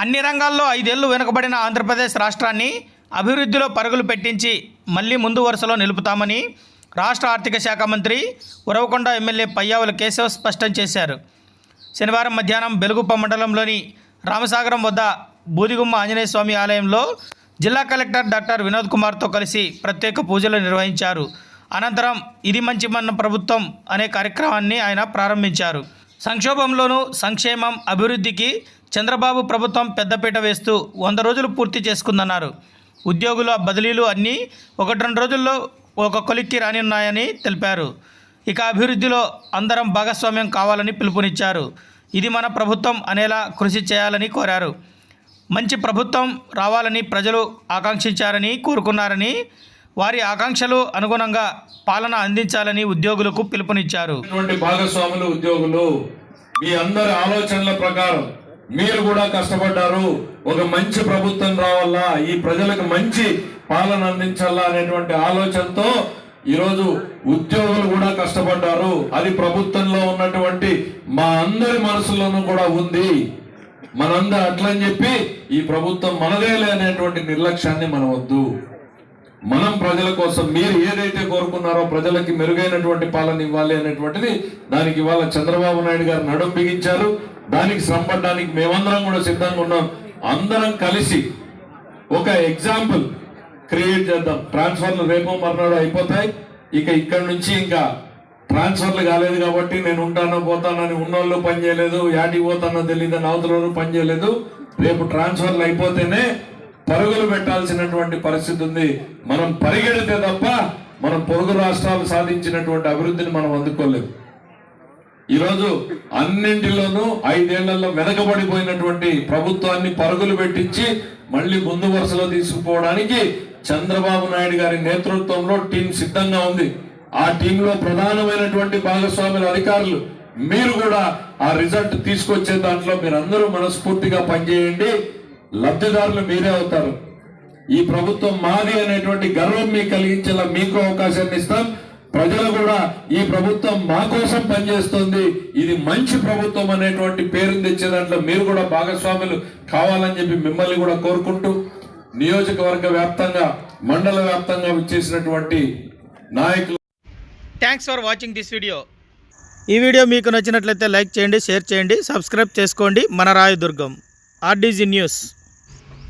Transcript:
అన్ని రంగాల్లో ఐదేళ్ళు వెనుకబడిన ఆంధ్రప్రదేశ్ రాష్ట్రాన్ని అభివృద్ధిలో పరుగులు పెట్టించి మళ్ళీ ముందు వరుసలో నిలుపుతామని రాష్ట్ర ఆర్థిక శాఖ మంత్రి ఉరవకొండ ఎమ్మెల్యే పయ్యావుల కేశవ్ స్పష్టం చేశారు. శనివారం మధ్యాహ్నం బెలుగుప్ప మండలంలోని రామసాగరం వద్ద బూదిగుమ్మ ఆంజనేయ స్వామి ఆలయంలో జిల్లా కలెక్టర్ డాక్టర్ వినోద్ కుమార్తో కలిసి ప్రత్యేక పూజలు నిర్వహించారు. అనంతరం ఇది మంచి మన ప్రభుత్వం అనే కార్యక్రమాన్ని ఆయన ప్రారంభించారు. సంక్షోభంలోనూ సంక్షేమం అభివృద్ధికి చంద్రబాబు ప్రభుత్వం పెద్దపీట వేస్తూ వంద రోజులు పూర్తి చేసుకుందన్నారు. ఉద్యోగుల బదిలీలు అన్నీ ఒకటి రెండు రోజుల్లో ఒక కొలిక్కి రానున్నాయని తెలిపారు. ఇక అభివృద్ధిలో అందరం భాగస్వామ్యం కావాలని పిలుపునిచ్చారు. ఇది మన ప్రభుత్వం అనేలా కృషి చేయాలని కోరారు. మంచి ప్రభుత్వం రావాలని ప్రజలు ఆకాంక్షించారని కోరుకున్నారని వారి ఆకాంక్షలు అనుగుణంగా పాలన అందించాలని ఉద్యోగులకు పిలుపునిచ్చారు. భాగస్వాములు ఉద్యోగులు మీ అందరి ఆలోచనల ప్రకారం మీరు కూడా కష్టపడ్డారు. ఒక మంచి ప్రభుత్వం రావాలా? ఈ ప్రజలకు మంచి పాలన అందించాలా అనేటువంటి ఆలోచనతో ఈరోజు ఉద్యోగులు కూడా కష్టపడ్డారు. అది ప్రభుత్వంలో ఉన్నటువంటి మా అందరి మనసులోనూ కూడా ఉంది. మనందరూ అట్లని చెప్పి ఈ ప్రభుత్వం మనదేలే అనేటువంటి నిర్లక్ష్యాన్ని మనం వద్దు మనం ప్రజల కోసం మీరు ఏదైతే కోరుకున్నారో ప్రజలకి మెరుగైనటువంటి పాలన ఇవ్వాలి అనేటువంటిది దానికి ఇవాళ చంద్రబాబు నాయుడు గారు నడుం బిగించారు. దానికి శ్రమపడడానికి మేమందరం కూడా సిద్ధంగా ఉన్నాం. అందరం కలిసి ఒక ఎగ్జాంపుల్ క్రియేట్ చేద్దాం. ట్రాన్స్ఫర్లు రేపు మర్నాడు అయిపోతాయి. ఇక ఇక్కడ నుంచి ఇంకా ట్రాన్స్ఫర్లు కాలేదు కాబట్టి నేను ఉంటానో పోతానని ఉన్నోళ్ళు పని చేయలేదు యాటికి పోతానో తెలియదు అవతల పని చేయలేదు. రేపు ట్రాన్స్ఫర్లు అయిపోతేనే పరుగులు పెట్టాల్సినటువంటి పరిస్థితి ఉంది. మనం పరిగెడితే తప్ప మనం పొరుగు రాష్ట్రాలు సాధించినటువంటి అభివృద్ధిని మనం అందుకోలేము. ఈరోజు అన్నింటిలోనూ ఐదేళ్ళలో వెనకబడిపోయినటువంటి ప్రభుత్వాన్ని పరుగులు పెట్టించి మళ్ళీ ముందు వరుసలో తీసుకుపోవడానికి చంద్రబాబు నాయుడు గారి నేతృత్వంలో టీం సిద్ధంగా ఉంది. ఆ టీంలో ప్రధానమైనటువంటి భాగస్వాముల అధికారులు మీరు కూడా ఆ రిజల్ట్ తీసుకొచ్చే దాంట్లో మీరు అందరూ మనస్ఫూర్తిగా పనిచేయండి. లబ్ధిదారులు మీరే అవుతారు. ఈ ప్రభుత్వం మాది అనేటువంటి గర్వం మీకు కలిగించేలా మీకు అవకాశాన్ని ఇస్తాం. ప్రజలు కూడా ఈ ప్రభుత్వం మా కోసం పనిచేస్తుంది. ఇది మంచి ప్రభుత్వం అనేటువంటి పేరుని తెచ్చే దాంట్లో మీరు కూడా భాగస్వాములు కావాలని చెప్పి మిమ్మల్ని కూడా కోరుకుంటూ నియోజకవర్గ వ్యాప్తంగా మండల వ్యాప్తంగా చేసినటువంటి నాయకులు. Thanks for watching this video ఈ వీడియో మీకు నచ్చినట్లయితే లైక్ చేయండి షేర్ చేయండి సబ్స్క్రైబ్ చేసుకోండి. మన రాయదుర్గం ఆర్డీజీ న్యూస్.